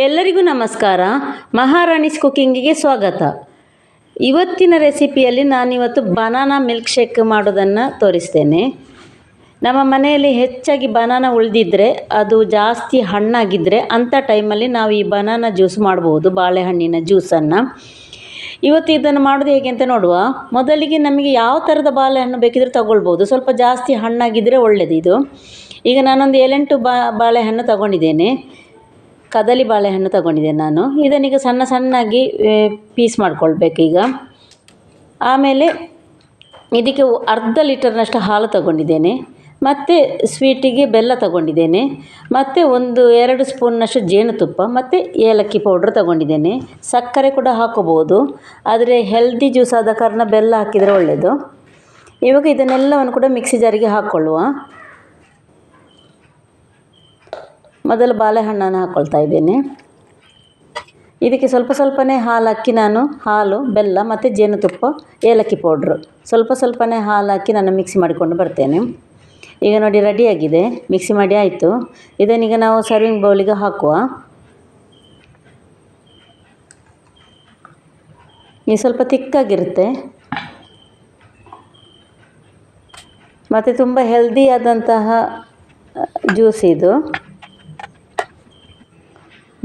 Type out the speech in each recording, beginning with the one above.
ಎಲ್ಲರಿಗೂ ನಮಸ್ಕಾರ. ಮಹಾರಾಣಿಸ್ ಕುಕ್ಕಿಂಗಿಗೆ ಸ್ವಾಗತ. ಇವತ್ತಿನ ರೆಸಿಪಿಯಲ್ಲಿ ನಾನಿವತ್ತು ಬನಾನಾ ಮಿಲ್ಕ್ ಶೇಕ್ ಮಾಡೋದನ್ನು ತೋರಿಸ್ತೇನೆ. ನಮ್ಮ ಮನೆಯಲ್ಲಿ ಹೆಚ್ಚಾಗಿ ಬನಾನಾ ಉಳಿದಿದ್ದರೆ ಅದು ಜಾಸ್ತಿ ಹಣ್ಣಾಗಿದ್ದರೆ ಅಂಥ ಟೈಮಲ್ಲಿ ನಾವು ಈ ಬನಾನಾ ಜ್ಯೂಸ್ ಮಾಡ್ಬೋದು, ಬಾಳೆಹಣ್ಣಿನ ಜ್ಯೂಸನ್ನು ಇವತ್ತು ಇದನ್ನು ಮಾಡೋದು ಹೇಗೆ ಅಂತ ನೋಡುವ. ಮೊದಲಿಗೆ ನಮಗೆ ಯಾವ ಥರದ ಬಾಳೆಹಣ್ಣು ಬೇಕಿದ್ರೂ ತಗೊಳ್ಬೋದು. ಸ್ವಲ್ಪ ಜಾಸ್ತಿ ಹಣ್ಣಾಗಿದ್ದರೆ ಒಳ್ಳೆಯದು ಇದು ಈಗ ನಾನೊಂದು ಏಳೆಂಟು ಬಾಳೆಹಣ್ಣು ತಗೊಂಡಿದ್ದೇನೆ. ಕದಲಿ ಬಾಳೆಹಣ್ಣು ತಗೊಂಡಿದ್ದೆ ನಾನು. ಇದನ್ನೀಗ ಸಣ್ಣ ಸಣ್ಣಾಗಿ ಪೀಸ್ ಮಾಡ್ಕೊಳ್ಬೇಕೀಗ ಆಮೇಲೆ ಇದಕ್ಕೆ ಅರ್ಧ ಲೀಟರ್ನಷ್ಟು ಹಾಲು ತಗೊಂಡಿದ್ದೇನೆ. ಮತ್ತು ಸ್ವೀಟಿಗೆ ಬೆಲ್ಲ ತಗೊಂಡಿದ್ದೇನೆ. ಮತ್ತು ಒಂದು ಎರಡು ಸ್ಪೂನ್ನಷ್ಟು ಜೇನುತುಪ್ಪ, ಮತ್ತು ಏಲಕ್ಕಿ ಪೌಡ್ರ್ ತಗೊಂಡಿದ್ದೇನೆ. ಸಕ್ಕರೆ ಕೂಡ ಹಾಕೋಬೋದು. ಆದರೆ ಹೆಲ್ದಿ ಜ್ಯೂಸ್ ಆದ ಕಾರಣ ಬೆಲ್ಲ ಹಾಕಿದರೆ ಒಳ್ಳೆಯದು ಇವಾಗ ಇದನ್ನೆಲ್ಲವನ್ನು ಕೂಡ ಮಿಕ್ಸಿ ಜಾರಿಗೆ ಹಾಕ್ಕೊಳ್ಳುವ ಮೊದಲು ಬಾಳೆಹಣ್ಣನ್ನು ಹಾಕ್ಕೊಳ್ತಾ ಇದ್ದೀನಿ. ಇದಕ್ಕೆ ಸ್ವಲ್ಪ ಸ್ವಲ್ಪನೇ ಹಾಲು ಹಾಕಿ ನಾನು ಹಾಲು, ಬೆಲ್ಲ ಮತ್ತು ಜೇನುತುಪ್ಪ, ಏಲಕ್ಕಿ ಪೌಡ್ರು. ಸ್ವಲ್ಪ ಸ್ವಲ್ಪನೇ ಹಾಲು ಹಾಕಿ ನಾನು ಮಿಕ್ಸಿ ಮಾಡಿಕೊಂಡು ಬರ್ತೇನೆ. ಈಗ ನೋಡಿ ರೆಡಿಯಾಗಿದೆ ಮಿಕ್ಸಿ ಮಾಡಿ ಆಯಿತು. ಇದನ್ನೀಗ ನಾವು ಸರ್ವಿಂಗ್ ಬೌಲಿಗೆ ಹಾಕುವ. ಇದು ಸ್ವಲ್ಪ ತಿಕ್ಕಾಗಿರುತ್ತೆ. ಮತ್ತು ತುಂಬ ಹೆಲ್ದಿ ಆದಂತಹ ಜ್ಯೂಸ್ ಇದು.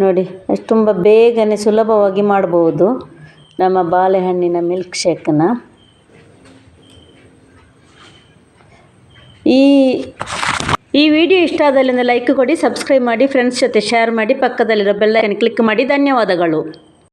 ನೋಡಿ, ಅಷ್ಟು ತುಂಬ ಬೇಗನೆ ಸುಲಭವಾಗಿ ಮಾಡಬಹುದು ನಮ್ಮ ಬಾಳೆಹಣ್ಣಿನ ಮಿಲ್ಕ್ ಶೇಕನ್ನ ಈ ಈ ವಿಡಿಯೋ ಇಷ್ಟ ಆದಲ್ಲಿ ಲೈಕ್ ಕೊಡಿ ಸಬ್ಸ್ಕ್ರೈಬ್ ಮಾಡಿ ಫ್ರೆಂಡ್ಸ್ ಜೊತೆ ಶೇರ್ ಮಾಡಿ, ಪಕ್ಕದಲ್ಲಿರೋ ಬೆಲ್ಲೈಕನ್ ಕ್ಲಿಕ್ ಮಾಡಿ. ಧನ್ಯವಾದಗಳು.